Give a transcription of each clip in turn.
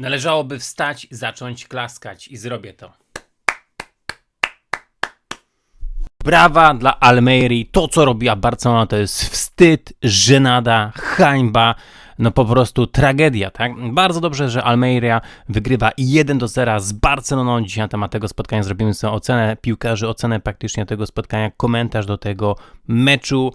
Należałoby wstać, zacząć klaskać i zrobię to. Brawa dla Almeiri. To, co robiła Barcelona, to jest wstyd, żenada, hańba. No po prostu tragedia, tak? Bardzo dobrze, że Almeria wygrywa 1 do 0 z Barceloną. Dzisiaj na temat tego spotkania zrobimy sobie ocenę piłkarzy, ocenę praktycznie tego spotkania, komentarz do tego meczu.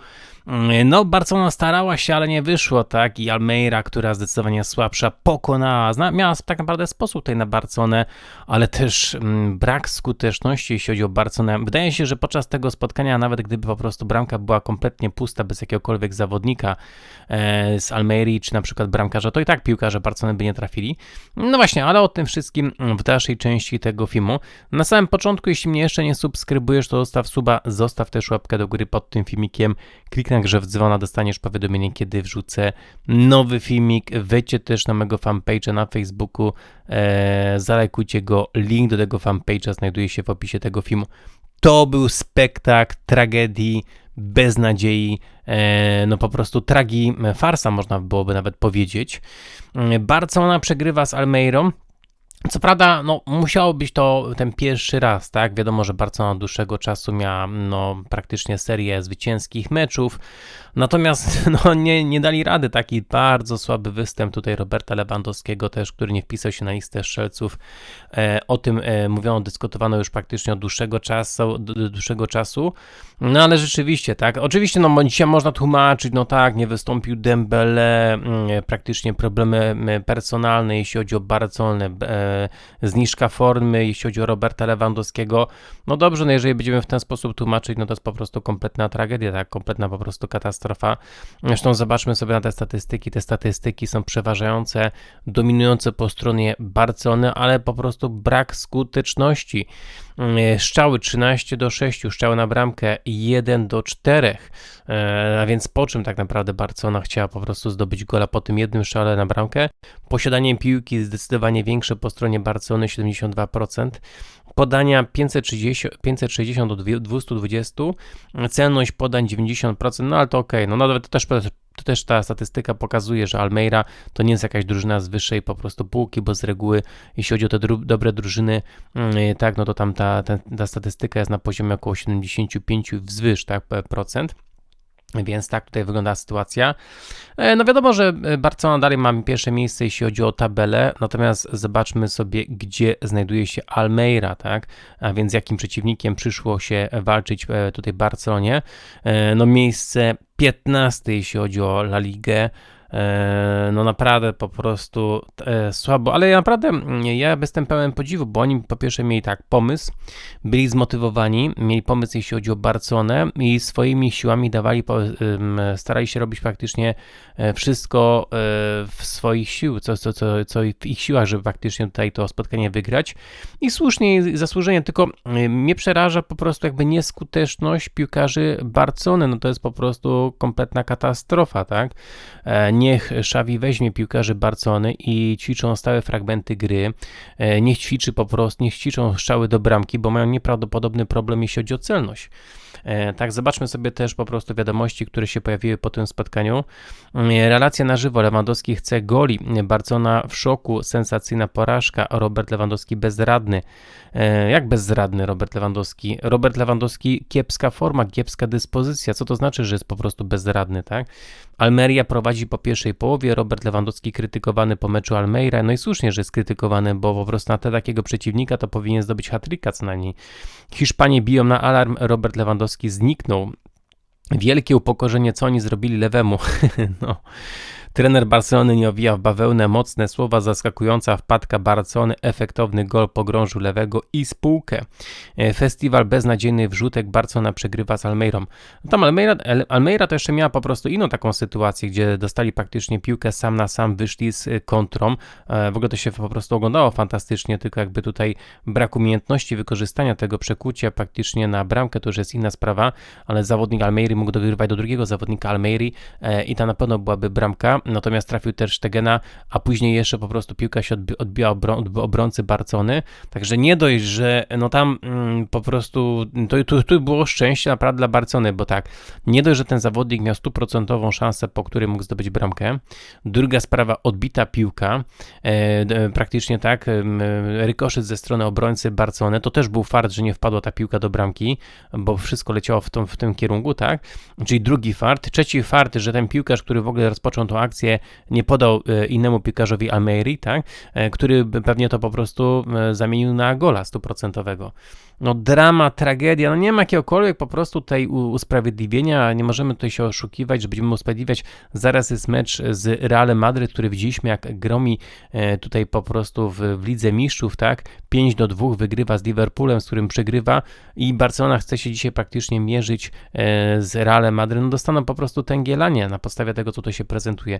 No, Barcelona starała się, ale nie wyszło, tak? I Almeida, która zdecydowanie słabsza, pokonała. Zna, miała tak naprawdę sposób tutaj na Barcelonę, ale też mm, brak skuteczności, jeśli chodzi o Barcelonę. Wydaje się, że podczas tego spotkania, nawet gdyby po prostu bramka była kompletnie pusta, bez jakiegokolwiek zawodnika e, z Almerii, czy na przykład bramkarza, to i tak piłkarze Barcelony by nie trafili. No właśnie, ale o tym wszystkim w dalszej części tego filmu. Na samym początku, jeśli mnie jeszcze nie subskrybujesz, to zostaw suba, zostaw też łapkę do góry pod tym filmikiem, kliknij że w dzwona dostaniesz powiadomienie, kiedy wrzucę nowy filmik. Wejdźcie też na mojego fanpage'a na Facebooku, e, zalajkujcie go. Link do tego fanpage'a znajduje się w opisie tego filmu. To był spektakl tragedii, beznadziei, e, no po prostu tragi farsa można byłoby nawet powiedzieć. E, Barcelona przegrywa z Almeirą. Co prawda, no, musiało być to ten pierwszy raz, tak? Wiadomo, że Barcelona od dłuższego czasu miała no, praktycznie serię zwycięskich meczów, natomiast no, nie, nie dali rady. Taki bardzo słaby występ tutaj Roberta Lewandowskiego też, który nie wpisał się na listę strzelców. E, o tym e, mówiono, dyskutowano już praktycznie od dłuższego czasu, dłuższego czasu. No ale rzeczywiście, tak? Oczywiście, no dzisiaj można tłumaczyć, no tak, nie wystąpił Dembele, mm, praktycznie problemy mm, personalne, jeśli chodzi o Barcelonę, e, zniżka formy, jeśli chodzi o Roberta Lewandowskiego. No dobrze, no jeżeli będziemy w ten sposób tłumaczyć, no to jest po prostu kompletna tragedia, tak? Kompletna po prostu katastrofa. Zresztą zobaczmy sobie na te statystyki. Te statystyki są przeważające, dominujące po stronie Barcony, ale po prostu brak skuteczności. Mm, strzały 13 do 6, strzały na bramkę 1 do 4. E, a więc po czym tak naprawdę Barcelona chciała po prostu zdobyć gola po tym jednym strzale na bramkę? Posiadanie piłki zdecydowanie większe po stronie Barcelony 72%, podania 530, 560 do 220, celność podań 90%, no ale to ok, no nawet to też to też ta statystyka pokazuje, że Almeida to nie jest jakaś drużyna z wyższej po prostu półki, bo z reguły, jeśli chodzi o te dru dobre drużyny, yy, tak, no to tam ta, ta, ta statystyka jest na poziomie około 75 wzwyż, tak, procent. Więc tak tutaj wygląda sytuacja. E, no wiadomo, że e, Barcelona dalej ma pierwsze miejsce, jeśli chodzi o tabelę, natomiast zobaczmy sobie, gdzie znajduje się Almeida, tak? A więc jakim przeciwnikiem przyszło się walczyć e, tutaj Barcelonie. No miejsce 15, jeśli chodzi o La Ligę. E, no naprawdę po prostu e, słabo, ale ja naprawdę mm, ja jestem pełen podziwu, bo oni po pierwsze mieli tak pomysł, byli zmotywowani, mieli pomysł jeśli chodzi o Barcelonę i swoimi siłami dawali, starali się robić praktycznie e, wszystko w swoich sił, co, co, co, co w ich siłach, żeby faktycznie tutaj to spotkanie wygrać i słusznie i zasłużenie, tylko mnie przeraża po prostu jakby nieskuteczność piłkarzy Barcelony, no to jest po prostu kompletna katastrofa, tak? Niech Xavi weźmie piłkarzy Barcony i ćwiczą stałe fragmenty gry, e, niech ćwiczy po prostu, niech ćwiczą strzały do bramki, bo mają nieprawdopodobny problem, jeśli chodzi o celność. E, tak, zobaczmy sobie też po prostu wiadomości, które się pojawiły po tym spotkaniu. E, relacja na żywo. Lewandowski chce goli. Barcona w szoku. Sensacyjna porażka. Robert Lewandowski bezradny. Jak bezradny Robert Lewandowski? Robert Lewandowski kiepska forma, kiepska dyspozycja. Co to znaczy, że jest po prostu bezradny, tak? Almeria prowadzi po pierwszej połowie. Robert Lewandowski krytykowany po meczu Almeida. No i słusznie, że jest krytykowany, bo po prostu na te takiego przeciwnika to powinien zdobyć hat-tricka co najmniej. Hiszpanie biją na alarm. Robert Lewandowski zniknął. Wielkie upokorzenie, co oni zrobili lewemu. no. Trener Barcelony nie owija w bawełnę, mocne słowa, zaskakująca wpadka Barcelony, efektowny gol pogrążył lewego i spółkę. E, festiwal beznadziejnych wrzutek, Barcelona przegrywa z Almeirą. Tam Almeira, Almeira to jeszcze miała po prostu inną taką sytuację, gdzie dostali praktycznie piłkę sam na sam, wyszli z e, kontrą. E, w ogóle to się po prostu oglądało fantastycznie, tylko jakby tutaj brak umiejętności wykorzystania tego przekucia praktycznie na bramkę, to już jest inna sprawa, ale zawodnik Almeiry mógł dogrywać do drugiego zawodnika Almeiry i ta na pewno byłaby bramka. Natomiast trafił też Sztegena, a później jeszcze po prostu piłka się odbi odbiła obro obrońcy Barcony, także nie dość, że no tam mm, po prostu to, tu, było szczęście naprawdę dla Barcony, bo tak, nie dość, że ten zawodnik miał stuprocentową szansę, po której mógł zdobyć bramkę, druga sprawa, odbita piłka, e, praktycznie tak, e, rykoszyt ze strony obrońcy Barcony, to też był fart, że nie wpadła ta piłka do bramki, bo wszystko leciało w, tą, w tym kierunku, tak, czyli drugi fart, trzeci fart, że ten piłkarz, który w ogóle rozpoczął tą akcję, nie podał e, innemu piłkarzowi Almeiri, tak, e, który pewnie to po prostu e, zamienił na gola stuprocentowego. No drama, tragedia, no nie ma jakiegokolwiek po prostu u- usprawiedliwienia, nie możemy tutaj się oszukiwać, że będziemy usprawiedliwiać, zaraz jest mecz z Realem Madryt, który widzieliśmy jak gromi tutaj po prostu w, w Lidze Mistrzów, tak, 5 do 2 wygrywa z Liverpoolem, z którym przegrywa i Barcelona chce się dzisiaj praktycznie mierzyć z Realem Madryt, no dostaną po prostu tęgielanie na podstawie tego, co to się prezentuje.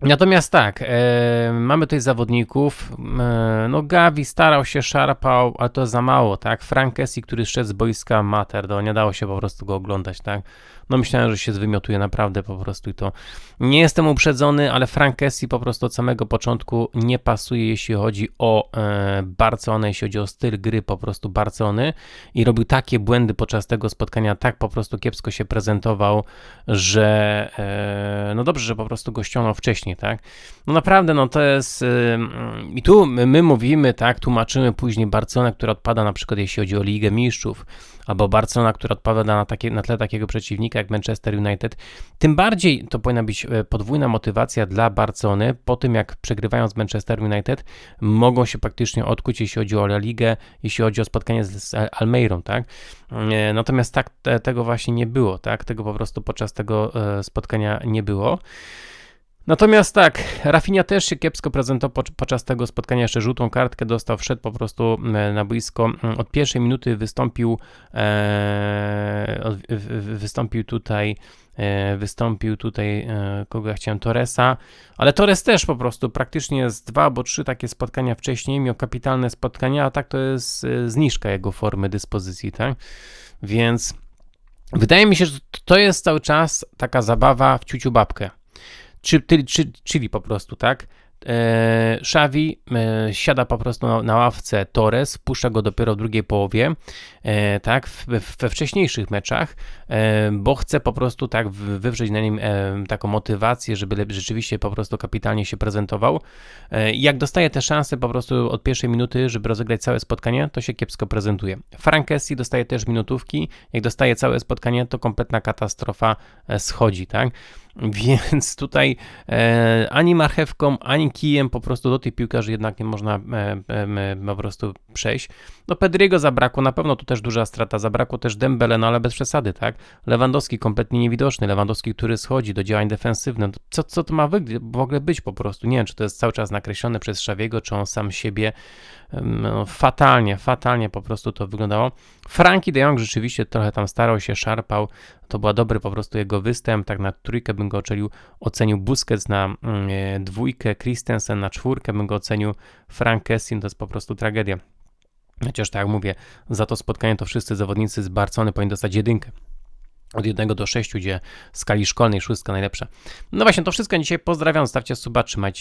Natomiast tak, e, mamy tutaj zawodników. E, no, Gavi starał się, szarpał, ale to za mało, tak? Frank Kessie, który szedł z boiska Mater, to nie dało się po prostu go oglądać, tak? No, myślałem, że się zwymiotuje naprawdę po prostu i to. Nie jestem uprzedzony, ale Frank Kessie po prostu od samego początku nie pasuje, jeśli chodzi o e, Barcelonę, jeśli chodzi o styl gry po prostu Barcony i robił takie błędy podczas tego spotkania, tak po prostu kiepsko się prezentował, że e, no dobrze, że po prostu go ściągnął wcześniej, tak? No naprawdę, no to jest y, i tu my, my mówimy, tak, tłumaczymy później Barcelonę, która odpada na przykład jeśli chodzi o Ligę Mistrzów, albo Barcelona, która odpada na, takie, na tle takiego przeciwnika jak Manchester United, tym bardziej to powinna być e, podwójna motywacja dla Barcelony, po tym jak przegrywają z Manchester United, mogą się praktycznie odkuć, jeśli chodzi o La Ligę, jeśli chodzi o spotkanie z, Almeirą, tak? E, Natomiast tak te, tego właśnie nie było, tak? Tego po prostu podczas tego e, spotkania nie było. Natomiast tak, Rafinha też się kiepsko prezentował po- podczas tego spotkania, jeszcze żółtą kartkę dostał, wszedł po prostu e, na boisko. Mm, Od pierwszej minuty wystąpił, e, wystąpił tutaj, e, wystąpił tutaj, e, kogo ja chciałem, Torresa, ale Torres też po prostu praktycznie z dwa albo trzy takie spotkania wcześniej miał kapitalne spotkania, a tak to jest zniżka jego formy dyspozycji, tak? Więc wydaje mi się, że to jest cały czas taka zabawa w ciuciu babkę czy, ty- czy, czyli po prostu, tak? E, Xavi e, siada po prostu na, na ławce Torres, puszcza go dopiero w drugiej połowie, e, tak, w, we wcześniejszych meczach, e, bo chce po prostu tak wywrzeć na nim e, taką motywację, żeby rzeczywiście po prostu kapitalnie się prezentował. E, jak dostaje te szanse po prostu od pierwszej minuty, żeby rozegrać całe spotkanie, to się kiepsko prezentuje. Frank Kessie dostaje też minutówki, jak dostaje całe spotkanie, to kompletna katastrofa e, schodzi, tak? Więc tutaj e, ani marchewką, ani kijem po prostu do tych piłkarzy jednak nie można e, e, po prostu przejść. No Pedriego zabrakło, na pewno tu też duża strata, zabrakło też Dembele, no ale bez przesady, tak? Lewandowski kompletnie niewidoczny, Lewandowski, który schodzi do działań defensywnych, No co, co to ma w ogóle być po prostu? Nie wiem, czy to jest cały czas nakreślone przez Szawiego, czy on sam siebie no, fatalnie, fatalnie po prostu to wyglądało. Frankie de Jong rzeczywiście trochę tam starał się, szarpał, to był dobry po prostu jego występ, tak na trójkę bym go ocenił, ocenił Busquets na e, dwójkę, Christensen na czwórkę bym go ocenił, Frank Kessin to jest po prostu tragedia. Chociaż tak jak mówię, za to spotkanie to wszyscy zawodnicy z Barcony powinni dostać jedynkę. Od 1 do 6, gdzie w skali szkolnej szóstka najlepsza. No właśnie, to wszystko dzisiaj. Pozdrawiam, zostawcie suba, trzymajcie